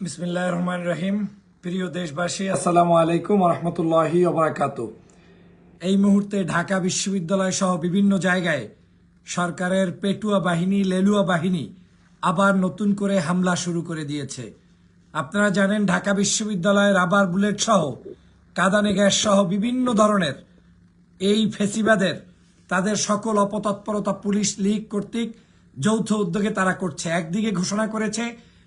বিসমিল্লাহ রহমান রহিম। প্রিয় দেশবাসী, আসসালামু আলাইকুম রহমতুল্লাহি ওবরাকাত এই মুহূর্তে ঢাকা বিশ্ববিদ্যালয় সহ বিভিন্ন জায়গায় সরকারের পেটুয়া বাহিনী, লেলুয়া বাহিনী আবার নতুন করে হামলা শুরু করে দিয়েছে। আপনারা জানেন, ঢাকা বিশ্ববিদ্যালয়ের রাবার বুলেট সহ, কাদানে গ্যাস সহ বিভিন্ন ধরনের এই ফেসিবাদের তাদের সকল অপতৎপরতা পুলিশ লীগ কর্তৃক যৌথ উদ্যোগে তারা করছে। একদিকে ঘোষণা করেছে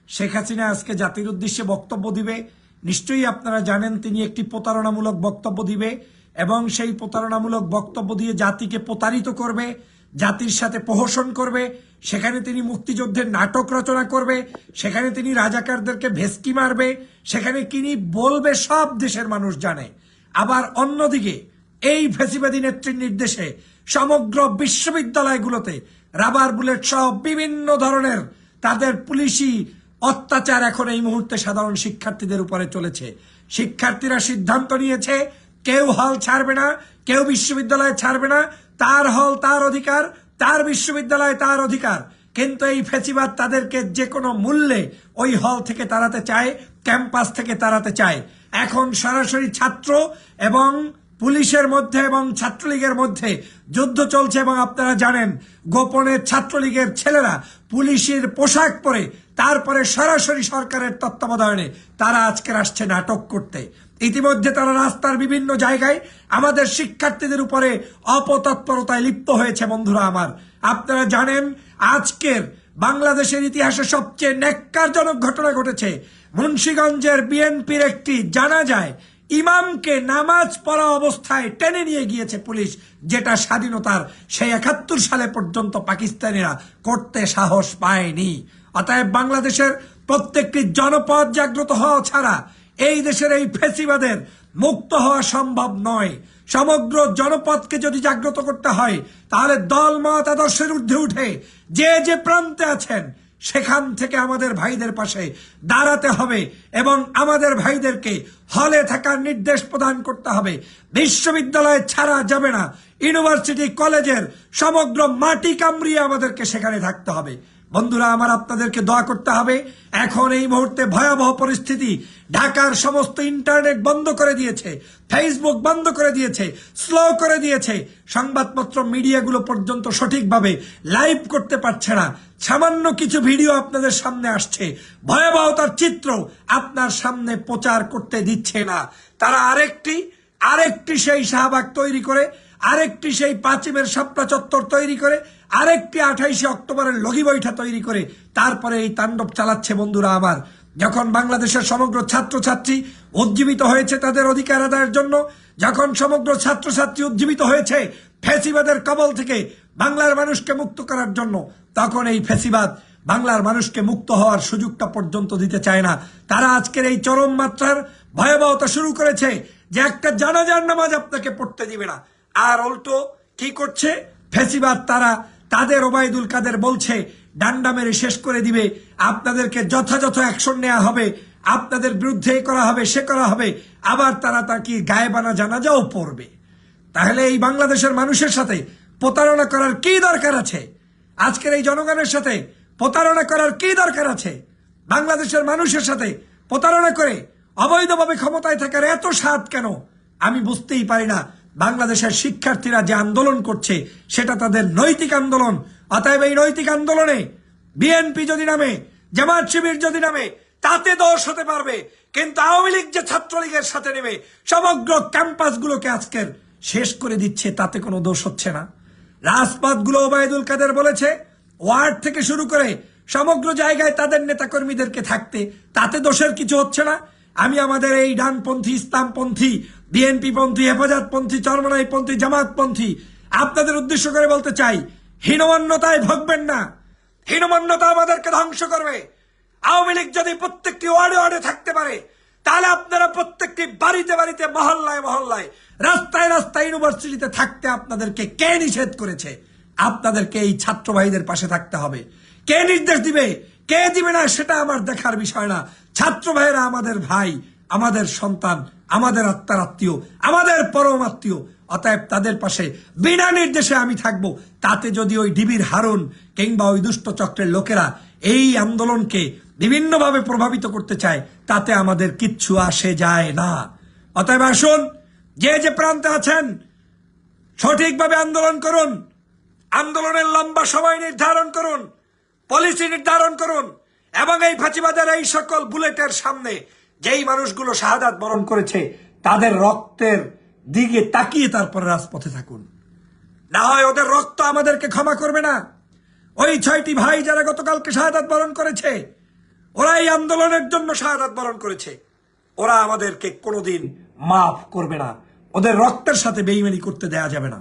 শেখ হাসিনা আজকে জাতির উদ্দেশ্যে বক্তব্য দিবে। নিশ্চয়ই আপনারা জানেন তিনি একটি প্রতারণামূলক বক্তব্য দিবে এবং সেই প্রতারণামূলক বক্তব্য দিয়ে জাতিকে প্রতারিত করবে, জাতির সাথে প্রহসন করবে, সেখানে তিনি মুক্তিযুদ্ধের নাটক রচনা করবে, সেখানে তিনি রাজাকারদেরকে ভেস্কি মারবে, সেখানে তিনি বলবে সব দেশের মানুষ জানে। আবার অন্যদিকে এই ফেসিবাদী নেত্রীর নির্দেশে সমগ্র বিশ্ববিদ্যালয়গুলোতে রাবার বুলেট সহ বিভিন্ন ধরনের তাদের পুলিশি অত্যাচার এখন এই মুহূর্তে সাধারণ শিক্ষার্থীদের উপরে চলেছে। শিক্ষার্থীরা সিদ্ধান্ত নিয়েছে, কেউ হল ছাড়বে না, কেউ বিশ্ববিদ্যালয় ছাড়বে না, তার হল তার অধিকার, তার বিশ্ববিদ্যালয় তার অধিকার। কিন্তু এই ফেসিবাদ তাদেরকে যে কোনো মূল্যে ওই হল থেকে তাড়াতে চায় ক্যাম্পাস থেকে তাড়াতে চায়। এখন সরাসরি ছাত্র এবং পুলিশের মধ্যে এবং ছাত্রলীগের মধ্যে যুদ্ধ চলছে এবং আপনারা জানেন, গোপনে ছাত্রলীগের ছেলেরা পুলিশের পোশাক পরে তারপরে সরাসরি সরকারের তত্ত্বাবধানে তারা আজকের আসছে নাটক করতে। ইতিমধ্যে তারা রাস্তার বিভিন্ন জায়গায় আমাদের শিক্ষার্থীদের উপরে অপতৎপরতায় লিপ্ত হয়েছে বন্ধুরা আমার। আপনারা জানেন, আজকের বাংলাদেশের ইতিহাসে সবচেয়ে ন্যাক্কারজনক ঘটনা ঘটেছে। মুন্সীগঞ্জের বিএনপির একটি জানা যায়, ইমামকে নামাজ পড়া অবস্থায় টেনে নিয়ে গিয়েছে পুলিশ, যেটা স্বাধীনতার সেই একাত্তর সালে পর্যন্ত পাকিস্তানিরা করতে সাহস পায়নি। অতএব বাংলাদেশের প্রত্যেকটি জনপদ জাগ্রত হওয়া ছাড়া এই দেশের এই ফেসিবাদের মুক্ত হওয়া সম্ভব নয়। সমগ্র জনপদকে যদি জাগ্রত করতে হয়, তাহলে দল মত আদর্শের ঊর্ধ্বে উঠে যে যে প্রান্তে আছেন, সেখান থেকে আমাদের ভাইদের পাশে দাঁড়াতে হবে এবং আমাদের ভাইদেরকে হলে থাকার নির্দেশ প্রদান করতে হবে। বিশ্ববিদ্যালয় ছাড়া যাবে না। ইউনিভার্সিটি, কলেজের সমগ্র মাটি কামড়িয়ে আমাদেরকে সেখানে থাকতে হবে। বন্ধুরা, আমার আপনাদেরকে দোয়া করতে হবে। এখন এই মুহূর্তে ভয়াবহ পরিস্থিতি। ঢাকার সমস্ত ইন্টারনেট বন্ধ করে দিয়েছে, ফেসবুক বন্ধ করে দিয়েছে, স্লো করে দিয়েছে। সংবাদপত্র, মিডিয়াগুলো পর্যন্ত সঠিকভাবে লাইভ করতে পারছে না। সামান্য কিছু ভিডিও আপনাদের সামনে আসছে। ভয়াবহতার চিত্র আপনার সামনে প্রচার করতে দিচ্ছে না। তারা আরেকটি আরেকটি সেই শাহবাগ তৈরি করে, আরেকটি সেই পাঁচিমের সাপটা চত্বর তৈরি করে আরেকটি আঠাইশে অক্টোবরের লগি বৈঠা তৈরি করে তারপরে এই তাণ্ডব চালাচ্ছে বন্ধুরা আমার। যখন বাংলাদেশের সমগ্র ছাত্রছাত্রী উজ্জীবিত হয়েছে তাদের অধিকার আদায়ের জন্য, যখন সমগ্র ছাত্রছাত্রী উজ্জীবিত হয়েছে ফেসিবাদের কবল থেকে বাংলার মানুষকে মুক্ত করার জন্য, তখন এই ফেসিবাদ বাংলার মানুষকে মুক্ত হওয়ার সুযোগটা পর্যন্ত দিতে চায় না। তারা আজকের এই চরম মাত্রার ভয়াবহতা শুরু করেছে যে একটা জানাজার নামাজ আপনাকে পড়তে দিবে না। আর উল্টো কি করছে? ফেসিবাদ তারা তাদের ওবায়দুল কাদের বলছে, ডান্ডা মেরে শেষ করে দিবে। আপনাদেরকে যথাযথ অ্যাকশন নেওয়া হবে। আপনাদের বিরুদ্ধে করা হবে, সে করা হবে। আবার তারা তা কি গায়েবানা জানাজাও পড়বে? তাহলে এই বাংলাদেশের মানুষের সাথে প্রতারণা করার কি দরকার আছে? আজকের এই জনগণের সাথে প্রতারণা করার কি দরকার আছে? বাংলাদেশের মানুষের সাথে প্রতারণা করে অবৈধভাবে ক্ষমতায় থাকার এত স্বাদ কেন? আমি বুঝতেই পারি না। বাংলাদেশের শিক্ষার্থীরা যে আন্দোলন করছে, সেটা তাদের নৈতিক আন্দোলন। অতএব এই নৈতিক আন্দোলনে বিএনপি যদি নামে জামাত শিবির যদি নামে, তাতে দোষ হতে পারবে। কিন্তু আওয়ামী লীগ যে ছাত্রলীগের সাথে নেমে, সমগ্র ক্যাম্পাসগুলোকে আজকের শেষ করে দিচ্ছে, তাতে কোনো দোষ হচ্ছে না। রাজপথগুলো ওবায়দুল কাদের বলেছে, ওয়ার্ড থেকে শুরু করে সমগ্র জায়গায় তাদের নেতাকর্মীদেরকে থাকতে, তাতে দোষের কিছু হচ্ছে না। আমি আমাদের এই ডানপন্থী, ইসলামপন্থী বিএনপি পন্থী, হেফাজত পন্থী, চরমনাই পন্থী, জামাত পন্থী, আপনাদের উদ্দেশ্য করে বলতে চাই, হীনমান্যতায় ভোগবেন না। হীনমান্যতা আমাদেরকে ধ্বংস করবে। আওয়ামী লীগ যদি প্রত্যেকটি ওয়ার্ডে ওয়ার্ডে থাকতে পারে, তাহলে আপনারা প্রত্যেকটি বাড়িতে বাড়িতে, মহল্লায় মহল্লায়, রাস্তায় রাস্তায় ইউনিভার্সিটিতে থাকতে আপনাদেরকে কে নিষেধ করেছে? আপনাদেরকে এই ছাত্র ভাইদের পাশে থাকতে হবে। কে নির্দেশ দিবে? কে দিবে না সেটা আমার দেখার বিষয় না। ছাত্র ভাইয়েরা আমাদের ভাই আমাদের সন্তান, আমাদের আত্মার আত্মীয়, আমাদের পরম আত্মীয়। অতএব তাদের পাশে বিনা নির্দেশে আমি থাকব। তাতে যদি ওই ডিবির হারুন কিংবা ওই দুষ্ট চক্রের লোকেরা এই আন্দোলনকে বিভিন্নভাবে প্রভাবিত করতে চায়, তাতে আমাদের কিচ্ছু আসে যায় না। অতএব আসুন, যে যে প্রান্তে আছেন, সঠিকভাবে আন্দোলন করুন, আন্দোলনের লম্বা সময় নির্ধারণ করুন পলিসি নির্ধারণ করুন, এবং এই ফাঁচিবাদের এই সকল বুলেটের সামনে যেই মানুষগুলো শাহাদাত বরণ করেছে, তাদের রক্তের দিকে তাকিয়ে তারপরে রাজপথে থাকুন। না হয় ওদের রক্ত আমাদেরকে ক্ষমা করবে না। ওই ছয়টি ভাই যারা গতকালকে শাহাদাত বরণ করেছে ওরা এই আন্দোলনের জন্য শাহাদাত বরণ করেছে। ওরা আমাদেরকে কোনোদিন মাফ করবে না। ওদের রক্তের সাথে বেইমানি করতে দেয়া যাবে না।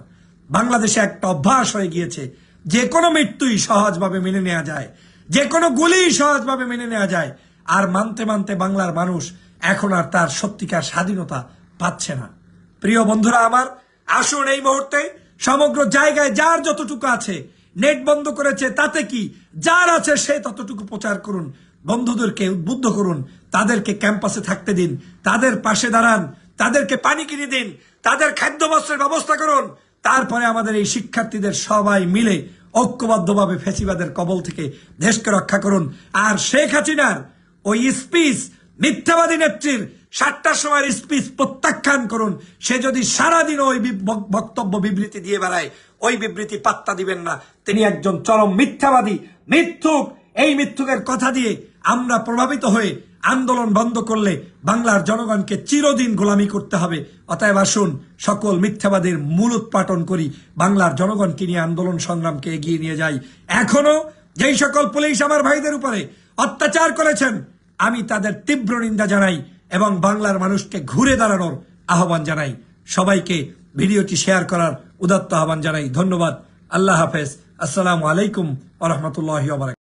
বাংলাদেশে একটা অভ্যাস হয়ে গিয়েছে, যে কোনো মৃত্যুই সহজভাবে মেনে নেওয়া যায়, যে কোনো গুলি সহজভাবে মেনে নেওয়া যায় আর মানতে মানতে বাংলার মানুষ এখন আর তার সত্যিকার স্বাধীনতা পাচ্ছে না। প্রিয় বন্ধুরা আমার, আসুন এই মুহূর্তে সমগ্র জায়গায় যার যতটুকু আছে, নেট বন্ধ করেছে তাতে কি যার আছে সে ততটুকু প্রচার করুন, বন্ধুদেরকে উদ্বুদ্ধ করুন, তাদেরকে ক্যাম্পাসে থাকতে দিন, তাদের পাশে দাঁড়ান, তাদেরকে পানি কিনে দিন, তাদের খাদ্য বস্ত্রের ব্যবস্থা করুন। তারপরে আমাদের এই শিক্ষার্থীদের সবাই মিলে ঐক্যবদ্ধভাবে ফেসিবাদের কবল থেকে দেশকে রক্ষা করুন। আর শেখ হাসিনার ওই স্পিচ, মিথ্যাবাদী নেত্রীর সাতটার সময় স্পিচ প্রত্যাখ্যান করুন। সে যদি সারাদিন ওই বক্তব্য বিবৃতি দিয়ে বেড়ায়, ওই বিবৃতি পাত্তা দিবেন না। তিনি একজন চরম মিথ্যাবাদী। মিথ্যুক, এই মিথ্যুকের কথা দিয়ে আমরা প্রভাবিত হয়ে আন্দোলন বন্ধ করলে বাংলার জনগণকে চিরদিন গোলামি করতে হবে। অতএব আসুন, সকল মিথ্যাবাদীর মূল উৎপাটন করি। বাংলার জনগণকে নিয়ে আন্দোলন সংগ্রামকে এগিয়ে নিয়ে যাই। এখনও যেই সকল পুলিশ আমার ভাইদের উপরে অত্যাচার করেছেন। আমি তাদের তীব্র নিন্দা জানাই এবং বাংলার মানুষকে ঘুরে দাঁড়ানোর আহ্বান জানাই। সবাইকে ভিডিওটি শেয়ার করার উদাত্ত আহ্বান জানাই। ধন্যবাদ। আল্লাহ হাফেজ। আসসালামু আলাইকুম আ রহমতুল্লাহ